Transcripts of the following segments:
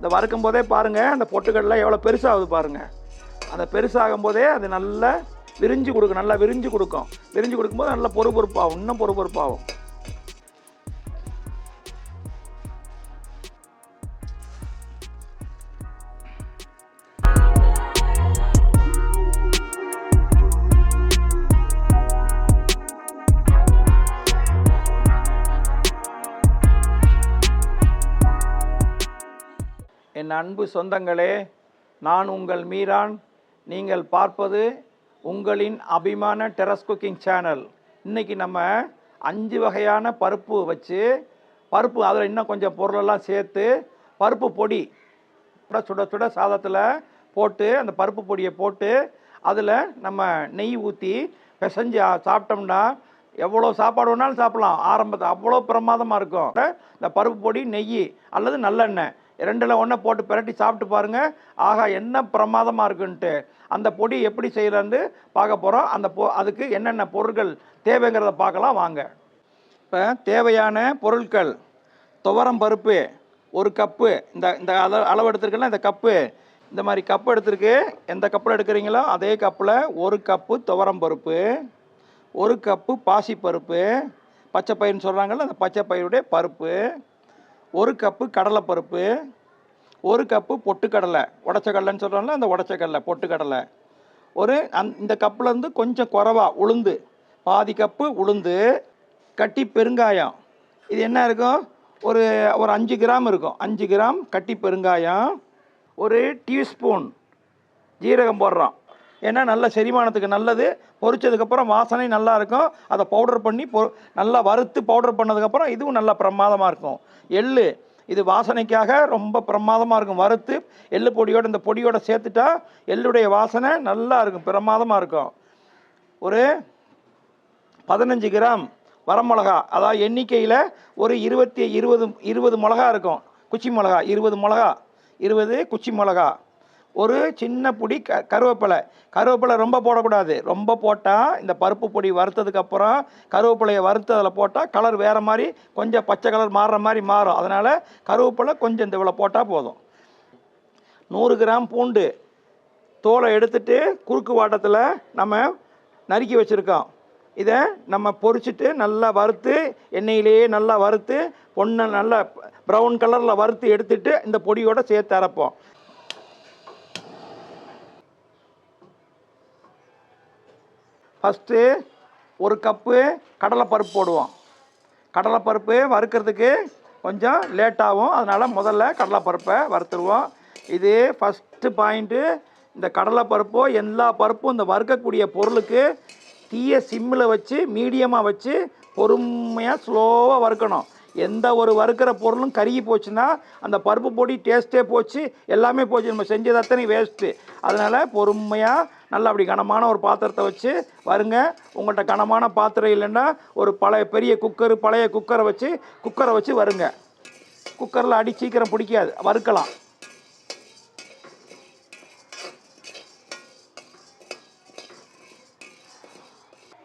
இந்த வறுக்கும் போதே பாருங்கள் அந்த பொட்டுக்கடலை எவ்வளோ பெருசாகுது பாருங்கள் அந்த பெருசாகும் போதே அது நல்லா விரிஞ்சு கொடுக்கும் நல்லா விரிஞ்சு கொடுக்கும். விரிஞ்சு கொடுக்கும்போது நல்லா பொறுப்பொறுப்பாகும் இன்னும் பொறுப்பொறுப்பாகும் என் அன்பு சொந்தங்களே நான் உங்கள் மீரான். நீங்கள் பார்ப்பது உங்களின் அபிமான டெரஸ் குக்கிங் சேனல். இன்றைக்கி நம்ம அஞ்சு வகையான பருப்பு வச்சு பருப்பு அதில் இன்னும் கொஞ்சம் பொருளெல்லாம் சேர்த்து பருப்பு பொடி சுட சுட சுட சாதத்தில் போட்டு அந்த பருப்பு பொடியை போட்டு அதில் நம்ம நெய் ஊற்றி பிசைஞ்சு சாப்பிட்டோம்னா எவ்வளோ சாப்பாடு வேணாலும் சாப்பிட்லாம். ஆரம்பத்தில் அவ்வளோ பிரமாதமாக இருக்கும். இந்த பருப்பு பொடி நெய் அல்லது நல்லெண்ணெய். ரெண்டில் ஒன்றை போட்டு பிரட்டி சாப்பிட்டு பாருங்கள் ஆகா என்ன பிரமாதமாக இருக்குன்ட்டு. அந்த பொடி எப்படி செய்யலான்னு பார்க்க போகிறோம் அந்த பொ அதுக்கு என்னென்ன பொருட்கள் தேவைங்கிறத பார்க்கலாம் வாங்க. இப்போ தேவையான பொருட்கள். துவரம் பருப்பு ஒரு கப்பு. இந்த இந்த அளவு எடுத்துருக்கல இந்த கப்பு. இந்த மாதிரி கப்பு எடுத்திருக்கு. எந்த கப்பில் எடுக்கிறீங்களோ அதே கப்பில் ஒரு கப்பு துவரம் பருப்பு ஒரு கப்பு பாசிப்பருப்பு. பச்சை பயிர்னு சொல்கிறாங்கல்ல அந்த பச்சை பயிருடைய பருப்பு. ஒரு கப்பு கடலைப்பருப்பு ஒரு கப்பு பொட்டுக்கடலை. உடச்ச கடலைன்னு சொல்கிறோம்ல அந்த உடச்ச கடலை பொட்டுக்கடலை. ஒரு அந் இந்த கப்புலேருந்து கொஞ்சம் குறவா உளுந்து. பாதி கப்பு உளுந்து கட்டி பெருங்காயம். இது என்ன இருக்கும்? ஒரு ஒரு அஞ்சு கிராம் இருக்கும். அஞ்சு கிராம் கட்டி பெருங்காயம். ஒரு டீஸ்பூன் ஜீரகம் போடுறோம். ஏன்னா நல்ல செரிமானத்துக்கு நல்லது பொரிச்சதுக்கப்புறம் வாசனை நல்லா இருக்கும். அதை பவுடர் பண்ணி பொ நல்லா வறுத்து பவுடர் பண்ணதுக்கப்புறம் இதுவும் நல்லா பிரமாதமாக இருக்கும். எள்ளு இது வாசனைக்காக ரொம்ப பிரமாதமாக இருக்கும். வறுத்து எள்ளு பொடியோடு இந்த பொடியோடு சேர்த்துட்டா எள்ளுடைய வாசனை நல்லா இருக்கும் பிரமாதமாக இருக்கும். ஒரு பதினஞ்சு கிராம் வரமிளகா அதாவது எண்ணிக்கையில் ஒரு இருபத்தி இருபது இருபது மிளகா இருக்கும். குச்சி மிளகா இருபது மிளகா இருபது குச்சி மிளகா. ஒரு சின்ன பொடி க கருவேப்பிலை. கருவேப்பிலை ரொம்ப போடக்கூடாது. ரொம்ப போட்டால் இந்த பருப்பு பொடி வறுத்ததுக்கப்புறம் கருவேப்பிலையை வறுத்து அதில் போட்டால் கலர் வேறு மாதிரி கொஞ்சம் பச்சை கலர் மாறுற மாதிரி மாறும். அதனால் கருவேப்பிலை கொஞ்சம் இந்த இவ்வளோ போட்டால் போதும். நூறு கிராம் பூண்டு தோலை எடுத்துட்டு குறுக்கு வாட்டத்தில் நம்ம நறுக்கி வச்சுருக்கோம். இதை நம்ம பொறிச்சிட்டு நல்லா வறுத்து எண்ணெயிலேயே நல்லா வறுத்து பொண்ணை நல்லா ப்ரௌன் கலரில் வறுத்து எடுத்துட்டு இந்த பொடியோடு சேர்த்து அரைப்போம். ஃபஸ்ட்டு ஒரு கப்பு கடலைப்பருப்பு போடுவோம். கடலைப்பருப்பு வறுக்கிறதுக்கு கொஞ்சம் லேட்டாகும் அதனால் முதல்ல கடலைப்பருப்பை வறுத்துருவோம். இது ஃபஸ்ட்டு பாயிண்ட்டு இந்த கடலைப்பருப்போ எல்லா பருப்பும் இந்த வறுக்கக்கூடிய பொருளுக்கு தீய சிம்மில் வச்சு மீடியமாக வச்சு பொறுமையாக ஸ்லோவாக வறுக்கணும். எந்த ஒரு வறுக்கிற பொருளும் கருகி போச்சுன்னா அந்த பருப்பு பொடி டேஸ்ட்டே போச்சு எல்லாமே போச்சு. நம்ம செஞ்சது அத்தனை வேஸ்ட்டு அதனால் பொறுமையாக நல்லா அப்படி கனமான ஒரு பாத்திரத்தை வச்சு வருங்க. உங்கள்கிட்ட கனமான பாத்திரம் இல்லைன்னா ஒரு பழைய பெரிய குக்கர் பழைய குக்கரை வச்சு குக்கரை வச்சு வருங்க. குக்கரில் அடி சீக்கிரம் பிடிக்காது வறுக்கலாம்.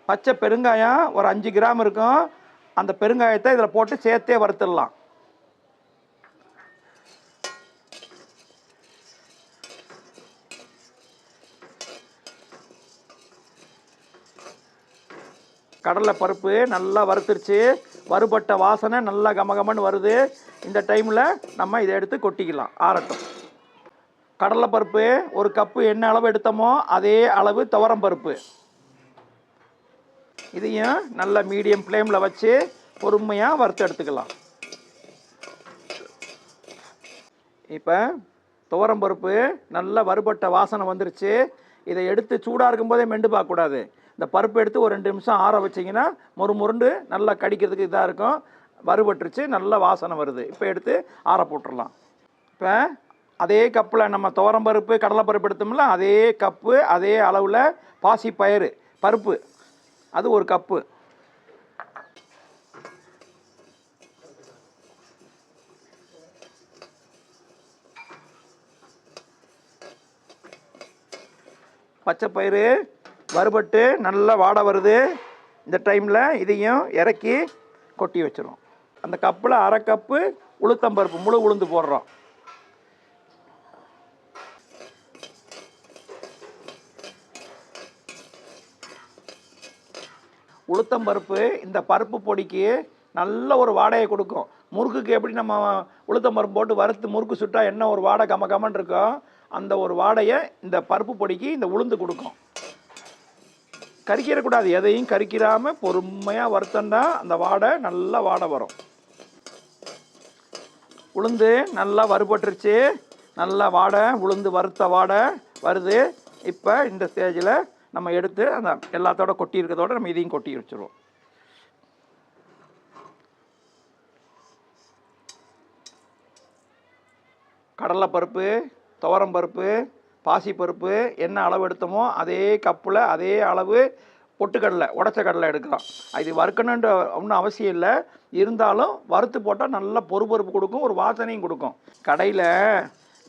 பச்சை பெருங்காயம் ஒரு அஞ்சு கிராம் இருக்கும். அந்த பெருங்காயத்தை இதில் போட்டு சேர்த்தே வறுத்துடலாம். கடலை பருப்பு நல்லா வறுத்துருச்சு. வறுபட்ட வாசனை நல்லா கமகமன்னு வருது. இந்த டைமில் நம்ம இதை எடுத்து கொட்டிக்கலாம். ஆறட்டும் கடலை பருப்பு ஒரு கப்பு என்ன அளவு எடுத்தோமோ அதே அளவு துவரம் பருப்பு. இதையும் நல்ல மீடியம் ஃப்ளேமில் வச்சு பொறுமையாக வறுத்து எடுத்துக்கலாம். இப்போ துவரம் பருப்பு நல்ல வறுபட்ட வாசனை வந்துருச்சு. இதை எடுத்து சூடாக இருக்கும்போதே மெண்டு பார்க்கக்கூடாது. இந்த பருப்பு எடுத்து ஒரு ரெண்டு நிமிஷம் ஆற வச்சிங்கன்னா மொறு முருண்டு நல்லா கடிக்கிறதுக்கு இதாக இருக்கும். வறுபட்டுருச்சு நல்ல வாசனை வருது. இப்போ எடுத்து ஆற போட்டுடலாம் இப்போ அதே கப்பில் நம்ம துவரம் பருப்பு கடலைப்பருப்பு எடுத்தோம்ல அதே கப்பு அதே அளவில் பாசி பயிறு பருப்பு. அது ஒரு கப்பு. பச்சை பயிறு வறுபட்டு நல்லா வாடை வருது. இந்த டைமில் இதையும் இறக்கி கொட்டி வச்சிடும் அந்த கப்பில் அரை கப்பு உளுத்தம்பருப்பு முழு உளுந்து போடுறோம். உளுத்தம்பருப்பு இந்த பருப்பு பொடிக்கு நல்ல ஒரு வாடையை கொடுக்கும். முறுக்குக்கு எப்படி நம்ம உளுத்தம்பருப்பு போட்டு வறுத்து முறுக்கு சுட்டால் என்ன ஒரு வாடை கம கமன் இருக்கோ அந்த ஒரு வாடையை இந்த பருப்பு பொடிக்கு இந்த உளுந்து கொடுக்கும். கறிக்கிறக்கூடாது எதையும் கறிக்கிறாமல் பொறுமையாக வறுத்தண்டா அந்த வாடை நல்லா வாடை வரும். உளுந்து நல்லா வறுபட்டுருச்சு. நல்லா வாடை உளுந்து வறுத்த வாடை வருது. இப்போ இந்த ஸ்டேஜில் நம்ம எடுத்து அந்த எல்லாத்தோட கொட்டி இருக்கிறதோட நம்ம இதையும் கொட்டி வச்சுருவோம். கடலைப்பருப்பு துவரம்பருப்பு பாசிப்பருப்பு என்ன அளவு எடுத்தோமோ அதே கப்பில் அதே அளவு பொட்டுக்கடலை உடச்ச கடலை எடுக்கிறோம். இது வறுக்கணுன்ற ஒன்றும் அவசியம் இல்லை. இருந்தாலும் வறுத்து போட்டால் நல்லா பொறுப்பொறுப்பு கொடுக்கும் ஒரு வாசனையும் கொடுக்கும். கடையில்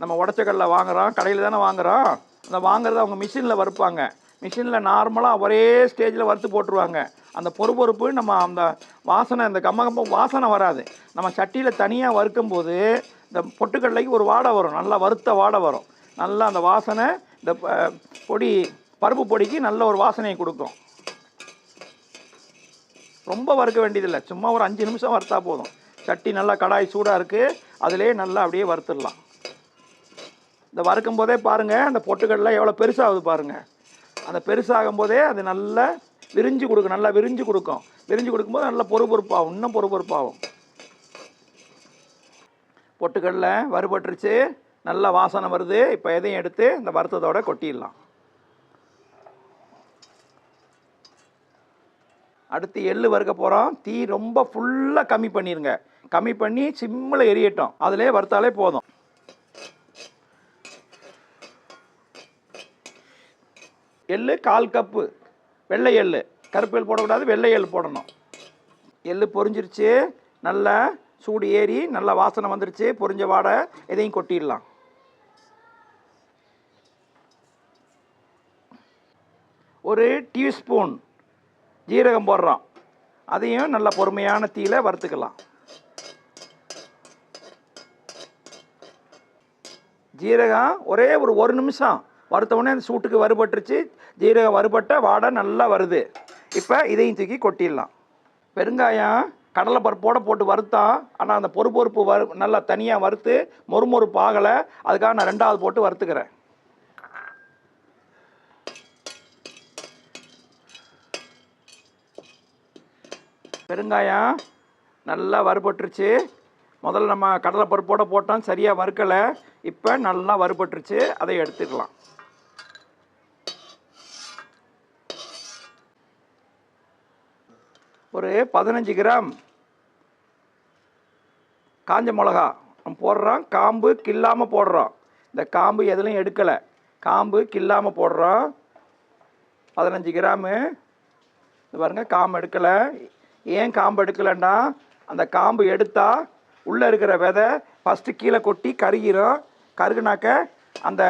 நம்ம உடச்ச கடலை வாங்குகிறோம் கடையில் தானே வாங்குகிறோம் அந்த வாங்குறத அவங்க மிஷினில் வறுப்பாங்க. மிஷினில் நார்மலாக ஒரே ஸ்டேஜில் வறுத்து போட்டுருவாங்க. அந்த பொறுப்பொறுப்பு நம்ம அந்த வாசனை அந்த கம்ம கம்ம வாசனை வராது. நம்ம சட்டியில் தனியாக வறுக்கும்போது இந்த பொட்டுக்கடலைக்கு ஒரு வாடை வரும். நல்லா வறுத்த வாடை வரும். நல்லா அந்த வாசனை இந்த பொடி பருப்பு பொடிக்கு நல்ல ஒரு வாசனையை கொடுக்கும். ரொம்ப வறுக்க வேண்டியதில்லை. சும்மா ஒரு அஞ்சு நிமிஷம் வறுத்தா போதும். சட்டி நல்லா கடாய் சூடாக இருக்குது அதிலே நல்லா அப்படியே வறுத்துடலாம். இந்த வறுக்கும் போதே பாருங்கள் அந்த பொட்டுக்கடலாம் எவ்வளோ பெருசாகுது பாருங்கள் அந்த பெருசாகும் போதே அது நல்லா விரிஞ்சு கொடுக்கும். நல்லா விரிஞ்சு கொடுக்கும். விரிஞ்சு கொடுக்கும்போது நல்லா பொறுபொறுப்பாகும். இன்னும் பொறுபொறுப்பாகும். பொட்டுக்கடலை வறுபட்டுருச்சு. நல்ல வாசனை வருது இப்போ எதையும் எடுத்து இந்த வருத்தத்தோடு கொட்டிடலாம். அடுத்து எள்ளு வறுக்க போகிறோம் தீ ரொம்ப ஃபுல்லாக கம்மி பண்ணிடுங்க கம்மி பண்ணி சிம்மில் எரியட்டும். அதிலே வறுத்தாலே போதும். எள்ளு கால் கப்பு. வெள்ளை எள்ளு. கருப்பு எள் போடக்கூடாது வெள்ளை எள் போடணும். எள்ளு பொரிஞ்சிருச்சு. நல்லா சூடு ஏறி நல்லா வாசனை வந்துருச்சு. பொரிஞ்ச வாடை இதையும் கொட்டிடலாம். ஒரு டீஸ்பூன் ஜீரகம் போடுறோம். அதையும் நல்ல பொறுமையான தீயில் வறுத்துக்கலாம். ஜீரகம் ஒரே ஒரு ஒரு நிமிஷம். வறுத்த உடனே அந்த சூட்டுக்கு வறுபட்டுருச்சு. ஜீரகம் வறுபட்ட வாடை நல்லா வருது. இப்போ இதையும் தூக்கி கொட்டிடலாம். பெருங்காயம் கடலை பருப்போடு போட்டு வறுத்தான் ஆனால் அந்த பொறுப்பொறுப்பு வறு நல்லா தனியாக வறுத்து மொறுமொறுப்பு ஆகலை. அதுக்காக நான் ரெண்டாவது போட்டு வறுத்துக்கிறேன். பெருங்காயம் நல்லா வறுபட்டுருச்சு. முதல்ல நம்ம கடலை பருப்போட போட்டோம் சரியாக வறுக்கலை. இப்போ நல்லா வறுபட்டுருச்சு அதை எடுத்துக்கலாம். ஒரு பதினஞ்சு கிராம் காஞ்ச மிளகா நம்ம போடுறோம் காம்பு கில்லாமல் போடுறோம். இந்த காம்பு எதுலையும் எடுக்கலை. காம்பு கில்லாமல் போடுறோம். பதினஞ்சு கிராமு. இது பாருங்க காம்பு எடுக்கலை. ஏன் காம்பு எடுக்கலைன்னா அந்த காம்பு எடுத்தால் உள்ளே இருக்கிற விதை ஃபஸ்ட்டு கீழே கொட்டி கருகிரும். கருகுனாக்க அந்த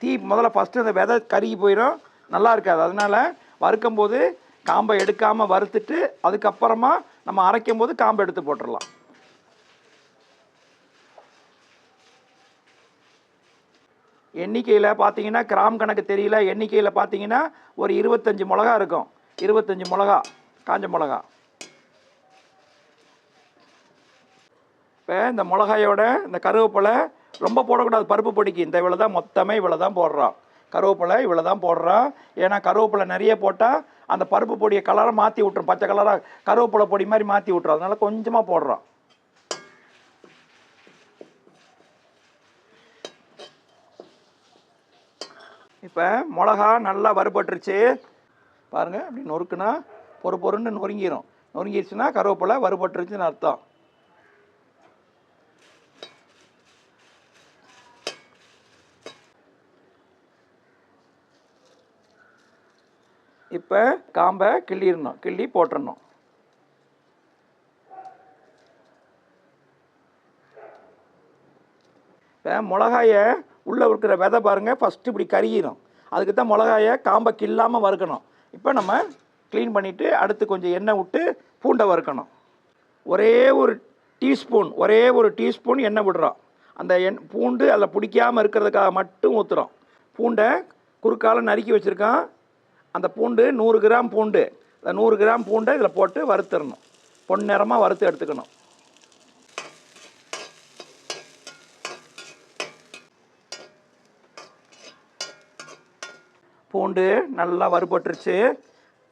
தீ முதல்ல ஃபஸ்ட்டு அந்த விதை கருகி போயிடும் நல்லா இருக்காது. அதனால் வறுக்கும்போது காம்பை எடுக்காமல் வறுத்துட்டு அதுக்கப்புறமா நம்ம அரைக்கும் போது காம்பை எடுத்து போட்டுடலாம் எண்ணிக்கையில் பார்த்தீங்கன்னா கிராம் கணக்கு தெரியல. எண்ணிக்கையில் பார்த்தீங்கன்னா ஒரு இருபத்தஞ்சி மிளகா இருக்கும். இருபத்தஞ்சி மிளகா காஞ்ச மிளகா. இப்போ இந்த மிளகாயோட இந்த கருவேப்பிலை ரொம்ப போடக்கூடாது. பருப்பு பொடிக்கு. இந்த இவ்வளோ தான் மொத்தமே இவ்வளோ தான் போடுறோம். கருவேப்பிலை இவ்வளோ தான் போடுறோம். ஏன்னா கருவேப்பிலை நிறைய போட்டால் அந்த பருப்பு பொடியை கலராக மாற்றி விட்டுரும். பச்சை கலராக கருவேப்பிலை பொடி மாதிரி மாற்றி விட்டுரும். அதனால் கொஞ்சமாக போடுறோம். இப்போ மிளகா நல்லா வறுபட்டுருச்சு. பாருங்கள் அப்படி நொறுக்குனா பொறு பொறுன்னு நொறுங்கிரும். நொறுங்கிடுச்சுன்னா கருவேப்பிலை வறுபட்டுருச்சுன்னு அர்த்தம். இப்போ காம்பை கிள்ளிடணும் கிள்ளி போட்டுறணும். இப்போ மிளகாயை உள்ளே இருக்கிற விதை பாருங்கள் ஃபஸ்ட்டு இப்படி கருகிடும் அதுக்கு தான் மிளகாயை காம்பை கில்லாமல் வறுக்கணும். இப்போ நம்ம க்ளீன் பண்ணிவிட்டு அடுத்து கொஞ்சம் எண்ணெய் விட்டு பூண்டை வறுக்கணும். ஒரே ஒரு டீஸ்பூன் ஒரே ஒரு டீஸ்பூன் எண்ணெய் விடுறோம். அந்த எண் பூண்டு அதில் பிடிக்காமல் இருக்கிறதுக்காக மட்டும் ஊற்றுறோம் பூண்டை குறுக்கால நறுக்கி வச்சுருக்கான் அந்த பூண்டு நூறு கிராம் பூண்டு. இந்த நூறு கிராம் பூண்டை இதில் போட்டு வறுத்துடணும். பொன்னிறமாக வறுத்து எடுத்துக்கணும். பூண்டு நல்லா வறுபட்டுருச்சு.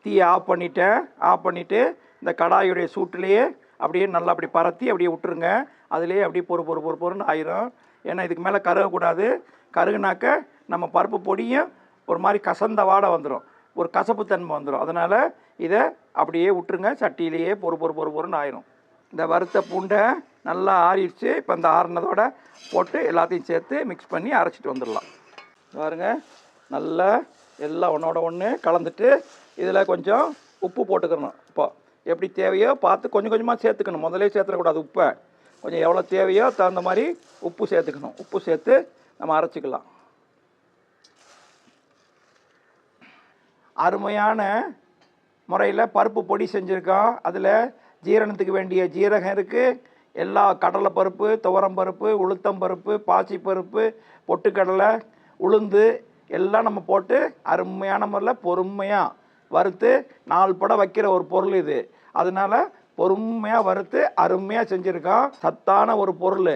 தீயை ஆஃப் பண்ணிட்டேன். ஆஃப் பண்ணிவிட்டு இந்த கடாயுடைய சூட்டிலேயே அப்படியே நல்லா அப்படி பரத்தி அப்படியே விட்டுருங்க. அதுலேயே அப்படியே பொறு பொறு பொறு பொறுன்னு ஆயிரும். ஏன்னா இதுக்கு மேலே கருகக்கூடாது. கருகுனாக்க நம்ம பருப்பு பொடியும் ஒரு மாதிரி கசந்த வாடை வந்துடும் ஒரு கசப்புத்தன்மை வந்துடும் அதனால் இதை அப்படியே விட்டுருங்க. சட்டியிலேயே பொறு பொறு பொறு பொறுன்னு ஆயிரும். இந்த வறுத்த பூண்டை நல்லா ஆறிடுச்சு. இப்போ இந்த ஆறுனதோட போட்டு எல்லாத்தையும் சேர்த்து மிக்ஸ் பண்ணி அரைச்சிட்டு வந்துடலாம். பாருங்க. நல்லா எல்லாம் ஒன்றோட ஒன்று கலந்துட்டு இதில் கொஞ்சம் உப்பு போட்டுக்கணும். இப்போ எப்படி தேவையோ பார்த்து கொஞ்சம் கொஞ்சமாக சேர்த்துக்கணும். முதலே சேர்த்துடக்கூடாது உப்பை. கொஞ்சம் எவ்வளோ தேவையோ தகுந்த மாதிரி உப்பு சேர்த்துக்கணும். உப்பு சேர்த்து நம்ம அரைச்சிக்கலாம். அருமையான முறையில் பருப்பு பொடி செஞ்சுருக்கோம் அதில் ஜீரணத்துக்கு வேண்டிய ஜீரகம் இருக்குது எல்லா கடலை பருப்பு துவரம் பருப்பு உளுத்தம் பருப்பு பாசி பருப்பு பொட்டுக்கடலை உளுந்து எல்லாம் நம்ம போட்டு அருமையான முறையில் பொறுமையாக வறுத்து நாலு படம் வைக்கிற ஒரு பொருள் இது. அதனால் பொறுமையாக வறுத்து அருமையாக செஞ்சுருக்கோம் சத்தான ஒரு பொருள்.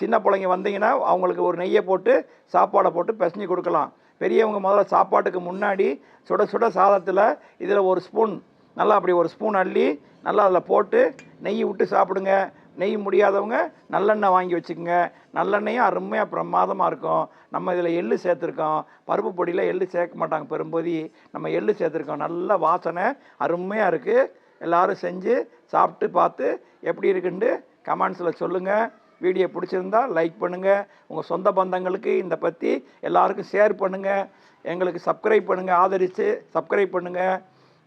சின்ன பிள்ளைங்க வந்தீங்கன்னா அவங்களுக்கு ஒரு நெய்யை போட்டு சாப்பாடை போட்டு பிசைஞ்சு கொடுக்கலாம். பெரியவங்க முதல்ல சாப்பாட்டுக்கு முன்னாடி சுட சுட சாதத்தில் இதில் ஒரு ஸ்பூன் நல்லா அப்படி ஒரு ஸ்பூன் அள்ளி நல்லா அதில் போட்டு நெய் விட்டு சாப்பிடுங்க. நெய் முடியாதவங்க நல்லெண்ணெய் வாங்கி வச்சுக்கோங்க. நல்லெண்ணெயும் அருமையாக பிரமாதமாக இருக்கும். நம்ம இதில் எள்ளு சேர்த்துருக்கோம். பருப்பு பொடியில் எள்ளு சேர்க்க மாட்டாங்க பெரும்போதி. நம்ம எள்ளு சேர்த்துருக்கோம். நல்ல வாசனை அருமையாக இருக்குது எல்லாரும் செஞ்சு சாப்பிட்டு பார்த்து எப்படி இருக்குன்ட்டு கமெண்ட்ஸில் சொல்லுங்கள் வீடியோ பிடிச்சிருந்தா லைக் பண்ணுங்கள் உங்கள் சொந்த பந்தங்களுக்கு இந்த பற்றி எல்லாருக்கும் ஷேர் பண்ணுங்கள் எங்களுக்கு சப்ஸ்கிரைப் பண்ணுங்கள் ஆதரித்து சப்ஸ்கிரைப் பண்ணுங்கள்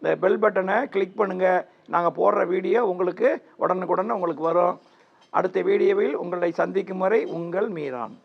இந்த பெல் பட்டனை கிளிக் பண்ணுங்கள் நாங்கள் போடுற வீடியோ உங்களுக்கு உடனுக்குடன் உங்களுக்கு வரும். அடுத்த வீடியோவில் உங்களை சந்திக்கும் வரை உங்கள் மீரான்.